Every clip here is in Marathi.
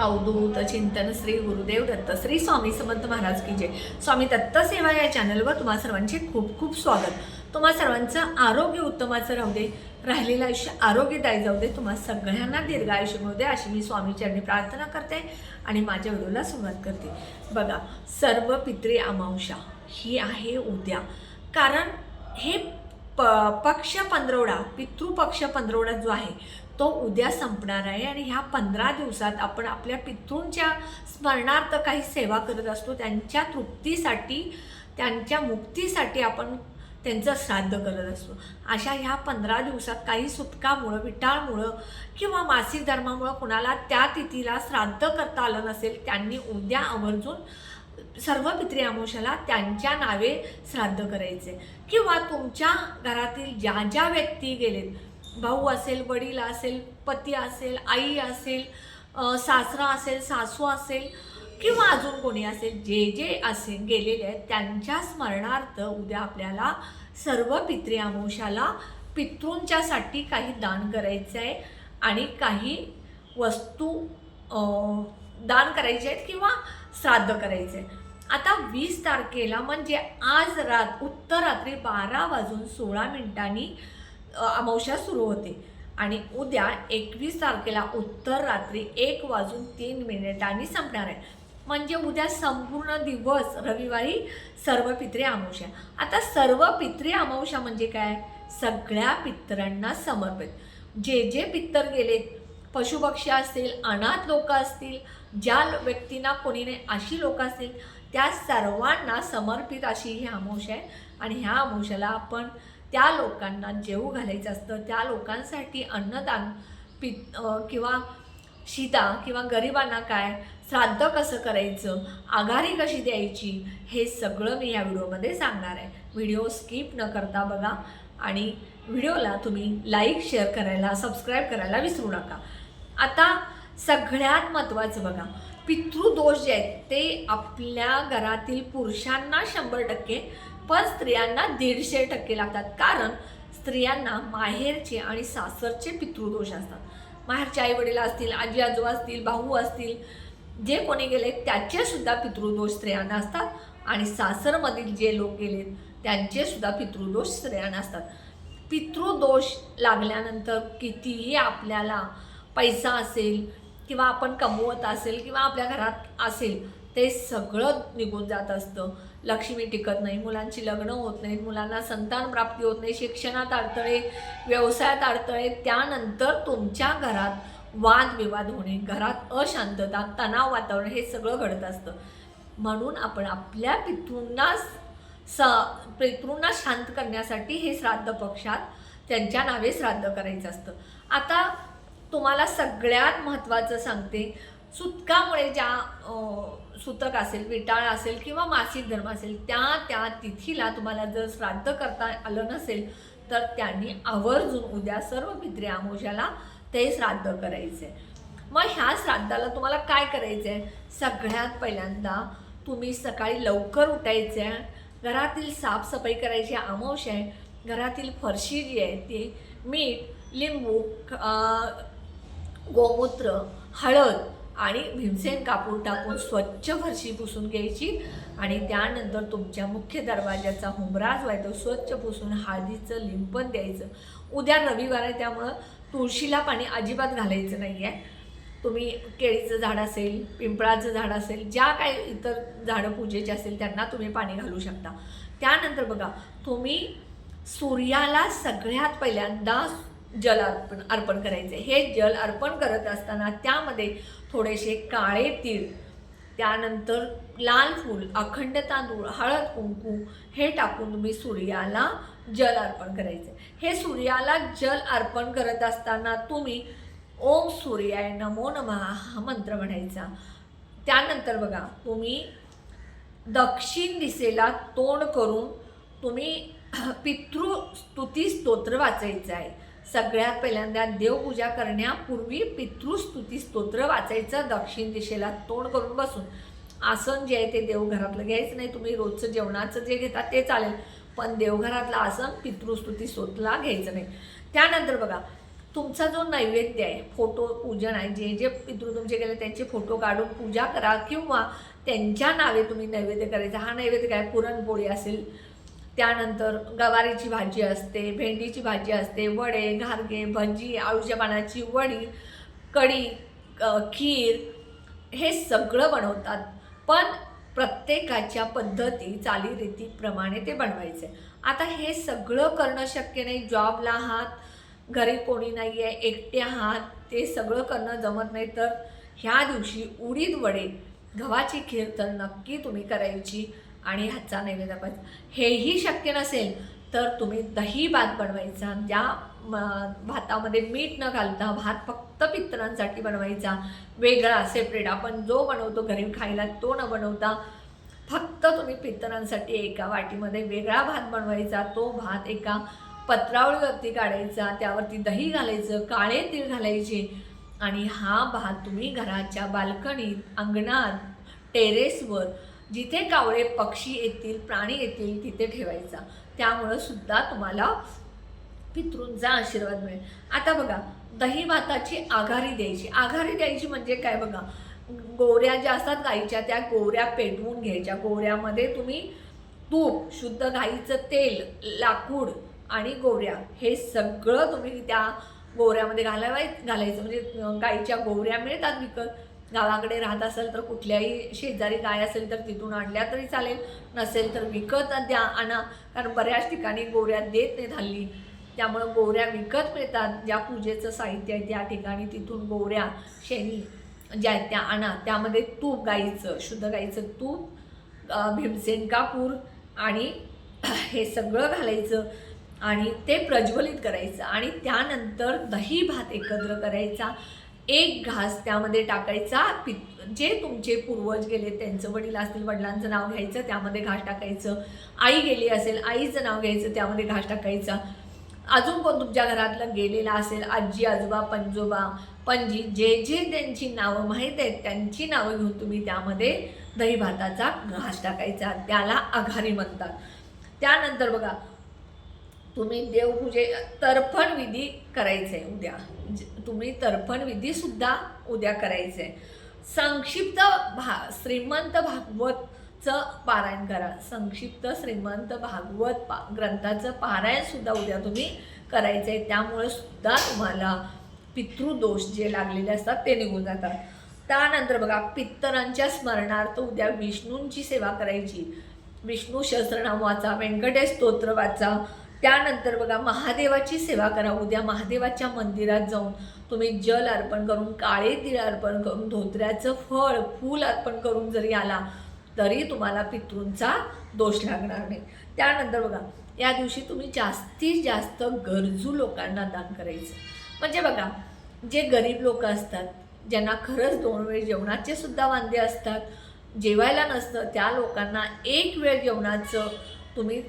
अवधूत चिंतन श्री गुरुदेव दत्त श्री स्वामी समंत महाराज की जय. स्वामी दत्त सेवा या चॅनलवर तुम्हा सर्वांचे खूप खूप स्वागत. तुम्हा सर्वांचं आरोग्य उत्तमाचं राहू दे राहिलेलं आयुष्य आरोग्यदायी जाऊ दे तुम्हा सगळ्यांना दीर्घ आयुष्य मिळू दे अशी मी स्वामीचरणी प्रार्थना करते आणि माझ्या व्हिडिओला सुरुवात करते. बघा सर्व पित्री अमावशा ही आहे उद्या. कारण हे प पक्ष पंधरवडा पितृपक्ष पंधरवडा जो आहे तो उद्या संपणार आहे आणि ह्या पंधरा दिवसात आपण आपल्या पितृंच्या स्मरणार्थ काही सेवा करत असतो त्यांच्या तृप्तीसाठी त्यांच्या मुक्तीसाठी आपण त्यांचं श्राद्ध करत असतो. अशा ह्या पंधरा दिवसात काही सुटकामुळं विटाळमुळं किंवा मासिक धर्मामुळं कुणाला त्या तिथीला श्राद्ध करता आलं नसेल त्यांनी उद्या आवर्जून सर्व पित्री अमावस्याला त्यांच्या नावे श्राद्ध करायचे. किंवा तुमच्या घरातील ज्या ज्या व्यक्ती गेलेत भाऊ असेल वडील असेल पती असेल आई असेल सासरा असेल सासू असेल किंवा अजून कोणी असेल जे जे असेल गेलेले आहेत त्यांच्या स्मरणार्थ उद्या आपल्याला सर्व पित्री अमावस्याला पितृंच्यासाठी काही दान करायचं आहे आणि काही वस्तू दान करायचे आहेत किंवा श्राद्ध करायचे आहे आता वीस तारखेला म्हणजे आज रात उत्तर रात्री बारा वाजून सोळा मिनिटांनी अमावस्या सुरू होते. आणि उद्या एकवीस तारखेला उत्तर रात्री एक वाजून तीन मिनिटांनी संपणार आहे. म्हणजे उद्या संपूर्ण दिवस रविवारी सर्व पित्रे अमावस्या. आता सर्व पित्रे अमावस्या म्हणजे काय? सगळ्या पित्तरांना समर्पित. जे जे पित्तर गेलेत पशुपक्षी असतील अनाथ लोक असतील ज्या व्यक्तींना कोणी नाही अशी लोक असतील त्या सर्वांना समर्पित अशी ही अमावस्या आहे. आणि ह्या अमावस्याला आपण त्या लोकांना जेवू घालायचं असतं त्या लोकांसाठी अन्नदान पि किंवा शिता किंवा गरिबांना काय श्राद्ध कसं करायचं आघारी कशी द्यायची हे सगळं मी या व्हिडिओमध्ये सांगणार आहे. व्हिडिओ स्किप न करता बघा आणि व्हिडिओला तुम्ही लाईक शेअर करायला सबस्क्राईब करायला विसरू नका. आता सगळ्यात महत्त्वाचं बघा पितृदोष जे आहेत ते आपल्या घरातील पुरुषांना शंभर टक्के पण स्त्रियांना दीडशे टक्के लागतात. कारण स्त्रियांना माहेरचे आणि सासरचे पितृदोष असतात. माहेरचे आई वडील असतील आजी आजोबा असतील भाऊ असतील जे कोणी गेले त्याचे सुद्धा पितृदोष स्त्रियांना असतात. आणि सासरमधील जे लोक गेलेत त्यांचे सुद्धा पितृदोष स्त्रियांना असतात. पितृदोष लागल्यानंतर कितीही आपल्याला पैसा असेल किंवा आपण कमवत असेल किंवा आपल्या घरात असेल ते सगळं निघून जात असतं. लक्ष्मी टिकत नाही मुलांची लग्न होत नाहीत मुलांना संतान प्राप्ती होत नाही शिक्षणात अडथळे व्यवसायात अडथळे त्यानंतर तुमच्या घरात वादविवाद होणे घरात अशांतता तणाव वातावरण हे सगळं घडत असतं. म्हणून आपण आपल्या पितृंना स पितृंना शांत करण्यासाठी हे श्राद्ध पक्षात त्यांच्या नावे श्राद्ध करायचं असतं. आता तुम्हाला सगळ्यात महत्त्वाचं सांगते सुतकामुळे ज्या सुतक असेल विटाळ असेल किंवा मासिक धर्म असेल त्या त्या तिथीला तुम्हाला जर श्राद्ध करता आलं नसेल तर त्यांनी आवर्जून उद्या सर्व पित्रे आमोशाला ते श्राद्ध करायचे. मग ह्या श्राद्धाला तुम्हाला काय करायचं आहे सगळ्यात पहिल्यांदा तुम्ही सकाळी लवकर उठायचं आहे घरातील साफसफाई करायची आमोश आहे. घरातील फरशी जी आहे ती मीठ लिंबू गोमूत्र हळद आणि भीमसेन कापूर टाकून स्वच्छ फरशी पुसून घ्यायची. आणि त्यानंतर तुमच्या मुख्य दरवाजाचा हुमराज व्हायचा स्वच्छ पुसून हळदीचं लिंपण द्यायचं. उद्या रविवार आहे त्यामुळं तुळशीला पाणी अजिबात घालायचं नाही आहे तुम्ही केळीचं झाड असेल पिंपळाचं झाड असेल ज्या काही इतर झाडं पूजेची असेल त्यांना तुम्ही पाणी घालू शकता. त्यानंतर बघा तुम्ही सूर्याला सगळ्यात पहिल्यांदा जल अर्पण अर्पण करायचे. हे जल अर्पण करत असताना त्यामध्ये थोडेसे काळे तीळ त्यानंतर लाल फूल अखंड तांदूळ हळद कुंकू हे टाकून तुम्ही सूर्याला जल अर्पण करायचे. हे सूर्याला जल अर्पण करत असताना तुम्ही ओम सूर्याय नमो नमः हा मंत्र म्हणायचा. त्यानंतर बघा तुम्ही दक्षिण दिशेला तोंड करून तुम्ही पितृ स्तुती स्तोत्र वाचायचं आहे. सगळ्यात पहिल्यांदा देवपूजा करण्यापूर्वी पितृस्तुती स्तोत्र वाचायचं दक्षिण दिशेला तोंड करून बसून. आसन जे आहे ते देवघरातलं घ्यायचं नाही तुम्ही रोजचं जेवणाचं जे घेता ते चालेल पण देवघरातलं आसन पितृस्तुती स्तोत्रला घ्यायचं नाही. त्यानंतर बघा तुमचा जो नैवेद्य आहे फोटो पूजन आहे जे जे पितृ तुमचे गेले त्यांचे फोटो काढून पूजा करा किंवा त्यांच्या नावे तुम्ही नैवेद्य करायचा हा नैवेद्य काय पुरणपोळी असेल त्यानंतर गवारीची भाजी असते भेंडीची भाजी असते वडे घारगे भजी आळूच्या पानाची वडी कढी खीर हे सगळं बनवतात. पण प्रत्येकाच्या पद्धती चालीरीतीप्रमाणे ते बनवायचे. आता हे सगळं करणं शक्य नाही. जॉबला आहात घरी कोणी नाही आहे एकटे आहात ते सगळं करणं जमत नाही. तर ह्या दिवशी उडीद वडे गव्हाची खीर तर नक्की तुम्ही करायची. आणि ह्याचा नैवेद्य पाहिजे हेही शक्य नसेल तर तुम्ही दही भात बनवायचा ज्या भातामध्ये मीठ न घालता भात फक्त पितरांसाठी बनवायचा. वेगळा सेपरेट आपण जो बनवतो घरी खायला तो न बनवता फक्त तुम्ही पित्रांसाठी एका वाटीमध्ये वेगळा भात बनवायचा. तो भात एका पत्रावळीवरती काढायचा त्यावरती दही घालायचं काळे तीळ घालायचे. आणि हा भात तुम्ही घराच्या बाल्कनीत अंगणात टेरेसवर जिथे कावळे पक्षी येतील प्राणी येतील तिथे ठेवायचा. त्यामुळं सुद्धा तुम्हाला पितृंचा आशीर्वाद मिळेल. आता बघा दही भाताची आघारी द्यायची. आघारी द्यायची म्हणजे काय बघा? गोऱ्या ज्या असतात गाईच्या त्या गोऱ्या पेटवून घ्यायच्या. गोऱ्यामध्ये तुम्ही तूप शुद्ध गाईचं तेल लाकूड आणि गोऱ्या हे सगळं तुम्ही त्या गोऱ्यामध्ये घालावाय घालायचं. म्हणजे गाईच्या गोऱ्या मिळतात विकत. गावाकडे राहत असेल तर कुठल्याही शेजारी गाय असेल तर तिथून आणल्या तरी चालेल. नसेल तर विकत द्या आणा. कारण बऱ्याच ठिकाणी गोऱ्या देत नाहीत हल्ली त्यामुळं गोऱ्या विकत मिळतात. ज्या पूजेचं साहित्य आहे त्या ठिकाणी तिथून गोऱ्या शेणी ज्या आहेत त्या आणा. त्यामध्ये तूप गाईचं शुद्ध गाईचं तूप भीमसेन कापूर आणि हे सगळं घालायचं आणि ते प्रज्वलित करायचं. आणि त्यानंतर दही भात एकत्र करायचा. एक घास त्यामध्ये टाकायचा पि जे तुमचे पूर्वज गेले त्यांचं वडील असतील वडिलांचं नाव घ्यायचं त्यामध्ये घास टाकायचं. आई गेली असेल आईचं नाव घ्यायचं त्यामध्ये घास टाकायचा. अजून कोण तुमच्या घरातलं गेलेलं असेल आजी आजोबा पंजोबा पणजी जे जे त्यांची नावं माहीत आहेत त्यांची नावं घेऊन तुम्ही त्यामध्ये दही भाताचा घास टाकायचा. त्याला आघारी म्हणतात. त्यानंतर बघा तुम्ही देवपूजे तर्पण विधी करायचे उद्या. तुम्ही तर्पण विधीसुद्धा उद्या करायचे. संक्षिप्त भा श्रीमंत भागवतचं पारायण करा. संक्षिप्त श्रीमंत भागवत पा ग्रंथाचं पारायणसुद्धा उद्या तुम्ही करायचं. आहे त्यामुळे सुद्धा तुम्हाला पितृदोष जे लागलेले असतात ते निघून जातात. त्यानंतर बघा पित्तरांच्या स्मरणार्थ उद्या विष्णूंची सेवा करायची. विष्णू सहस्रनाम वाचा व्यंकटेश स्तोत्र वाचा त्यानंतर बघा महादेवाची सेवा करा. उद्या महादेवाच्या मंदिरात जाऊन तुम्ही जल अर्पण करून काळे तीळ अर्पण करून धोत्र्याचं फळ फूल अर्पण करून जरी आला तरी तुम्हाला पितृंचा दोष लागणार नाही. त्यानंतर बघा या दिवशी तुम्ही जास्तीत जास्त गरजू लोकांना दान करायचं. म्हणजे बघा जे गरीब लोक असतात ज्यांना खरंच दोन वेळ जेवणाचे सुद्धा वांदे असतात जेवायला नसतं त्या लोकांना एक वेळ जेवणाचं तुम्ही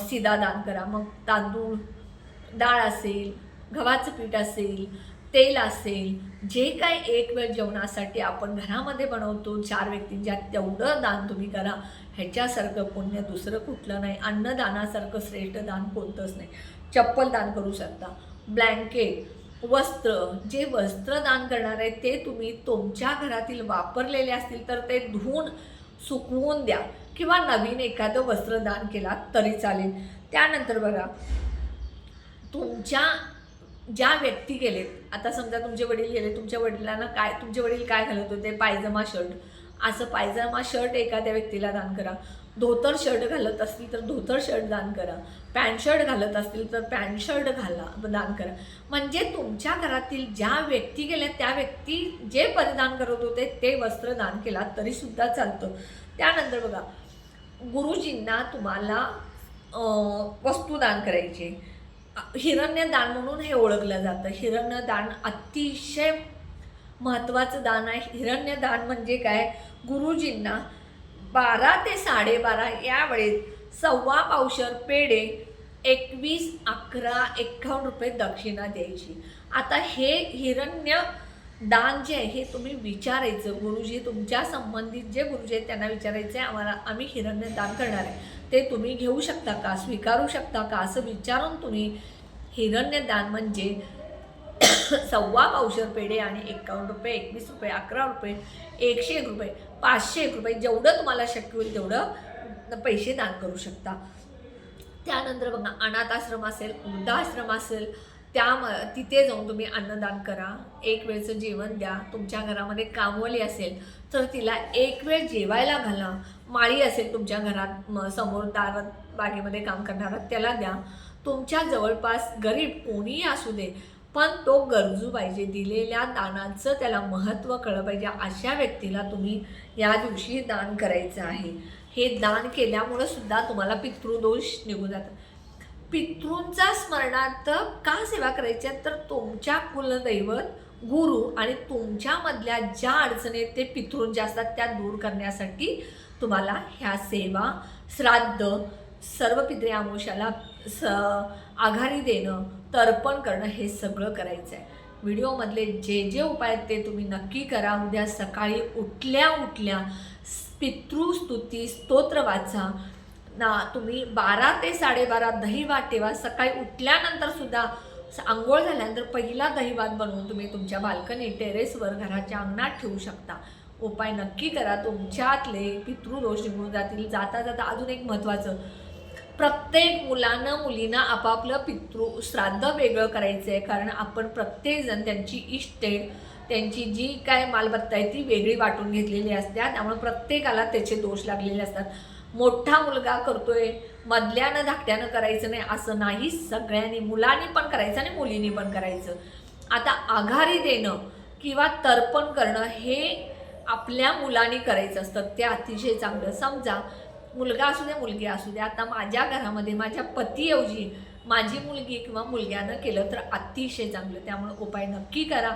सीधा दान करा. मग तांदूळ डाळ असेल गव्हाचं पीठ असेल तेल असेल जे काय एक वेळ जेवणासाठी आपण घरामध्ये बनवतो चार व्यक्तींच्या तेवढं दान तुम्ही करा. ह्याच्यासारखं पुण्य दुसरं कुठलं नाही. अन्नदानासारखं श्रेष्ठ दान कोणतंच नाही. चप्पल दान करू शकता. ब्लँकेट वस्त्र जे वस्त्र दान करणार आहे ते तुम्ही तुमच्या घरातील वापरलेले असतील तर ते धुवून सुकवून द्या. किंवा नवीन एखादं वस्त्र दान केला तरी चालेल. त्यानंतर बघा तुमच्या ज्या व्यक्ती गेलेत आता समजा तुमचे वडील गेले तुमच्या वडिलांना काय तुमचे वडील काय घालत होते? पायजमा शर्ट. असं पायजमा शर्ट एखाद्या व्यक्तीला दान करा. धोतर शर्ट घालत असतील तर धोतर शर्ट दान करा. पॅन्ट शर्ट घालत असतील तर पॅन्ट शर्ट घाला दान करा. म्हणजे तुमच्या घरातील ज्या व्यक्ती गेल्या त्या व्यक्ती जे परिधान करत होते ते वस्त्र दान केला तरीसुद्धा चालतं. त्यानंतर बघा गुरुजींना तुम्हाला वस्तूदान वस्तू दान करायची. हिरण्य दान म्हणून हे ओळखलं जातं. हिरण्य दान अतिशय महत्त्वाचं दान आहे. हिरण्य दान म्हणजे काय? गुरुजींना बारा ते साडेबारा या वेळेत सव्वा पावशर पेढे एकवीस अकरा एक्कावन्न रुपये दक्षिणा द्यायची. आता हे हिरण्य दान जे आहे हे तुम्ही विचारायचं. गुरुजी तुमच्या संबंधित जे गुरुजी आहेत त्यांना विचारायचं आहे आम्हाला आम्ही हिरण्य दान करणार आहे. ते तुम्ही घेऊ शकता का? स्वीकारू शकता का? असं विचारून तुम्ही हिरण्य दान म्हणजे सव्वा पावशर पेढे आणि एकावन्न रुपये एकवीस रुपये अकरा रुपये एकशे एक रुपये पाचशे एक रुपये जेवढं तुम्हाला शक्य होईल तेवढं पैसे दान करू शकता. त्यानंतर बघा अनाथ आश्रम असेल वृद्धाश्रम असेल त्या तिथे जाऊन तुम्ही अन्नदान करा. एक वेळचं जेवण द्या. तुमच्या घरामध्ये कामवली असेल तर तिला एक वेळ जेवायला घाला. माळी असेल तुमच्या घरात म- समोर दारात बागेमध्ये काम करणारा त्याला द्या. तुमच्या जवळपास गरीब कोणीही असू दे पण तो गरजू पाहिजे. दिलेल्या दानाचं त्याला महत्त्व कळलं पाहिजे. अशा व्यक्तीला तुम्ही या दिवशी दान करायचं आहे. हे दान केल्यामुळं सुद्धा तुम्हाला पितृदोष निघून जातात. पितृंचा स्मरणार्थ का सेवा करायच्या तर तुमच्या कुलदैवत गुरु आणि तुमच्यामधल्या ज्या अडचणी आहेत ते पितृंच्या असतात त्या दूर करण्यासाठी तुम्हाला ह्या सेवा श्राद्ध सर्व पित्रे आमोशाला स आघारी देणं तर्पण करणं हे सगळं करायचं आहे. व्हिडिओमधले जे जे उपाय आहेत ते तुम्ही नक्की करा. उद्या सकाळी उठल्या उठल्या पितृस्तुती स्तोत्र वाचा. ना तुम्ही बारा ते साडेबारा दहीभात ठेवा. सकाळी उठल्यानंतर सुद्धा आंघोळ झाल्यानंतर पहिला दहीभात बनवून तुम्ही तुमच्या बाल्कनी टेरेसवर घराच्या अंगणात ठेवू शकता. उपाय नक्की करा. तुमच्यातले पितृदोष निघून जातील. जाता जाता अजून एक महत्त्वाचं प्रत्येक मुलानं मुलीनं आपापलं पितृ श्राद्ध वेगळं करायचं आहे कारण आपण प्रत्येकजण त्यांची इष्टे त्यांची जी काय मालमत्ता आहे ती वेगळी वाटून घेतलेली असते. त्यामुळे प्रत्येकाला त्याचे दोष लागलेले असतात. मोठा मुलगा करतोय मधल्यानं धाकट्यानं करायचं नाही असं नाही. सगळ्यांनी मुलांनी पण करायचं आणि मुलींनी पण करायचं. आता आघारी देणं किंवा तर्पण करणं हे आपल्या मुलांनी करायचं असतं. ते अतिशय चांगलं. समजा मुलगा असू दे मुलगी असू दे. आता माझ्या घरामध्ये माझ्या पतीऐवजी माझी मुलगी किंवा मुलग्यानं केलं तर अतिशय चांगलं. त्यामुळे उपाय नक्की करा.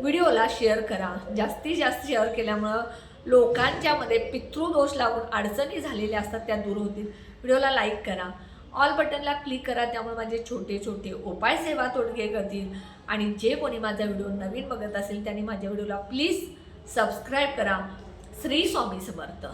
व्हिडिओला शेअर करा. जास्तीत जास्त शेअर केल्यामुळं लोकांच्यामध्ये पितृदोष लागून अडचणी झालेल्या असतात त्या दूर होतील. व्हिडिओला लाईक करा. ऑल बटनला क्लिक करा. त्यामुळे माझे छोटे छोटे उपाय सेवा तोडगे करतील. आणि जे कोणी माझा व्हिडिओ नवीन बघत असेल त्यांनी माझ्या व्हिडिओला प्लीज सबस्क्राईब करा. श्री स्वामी समर्थ.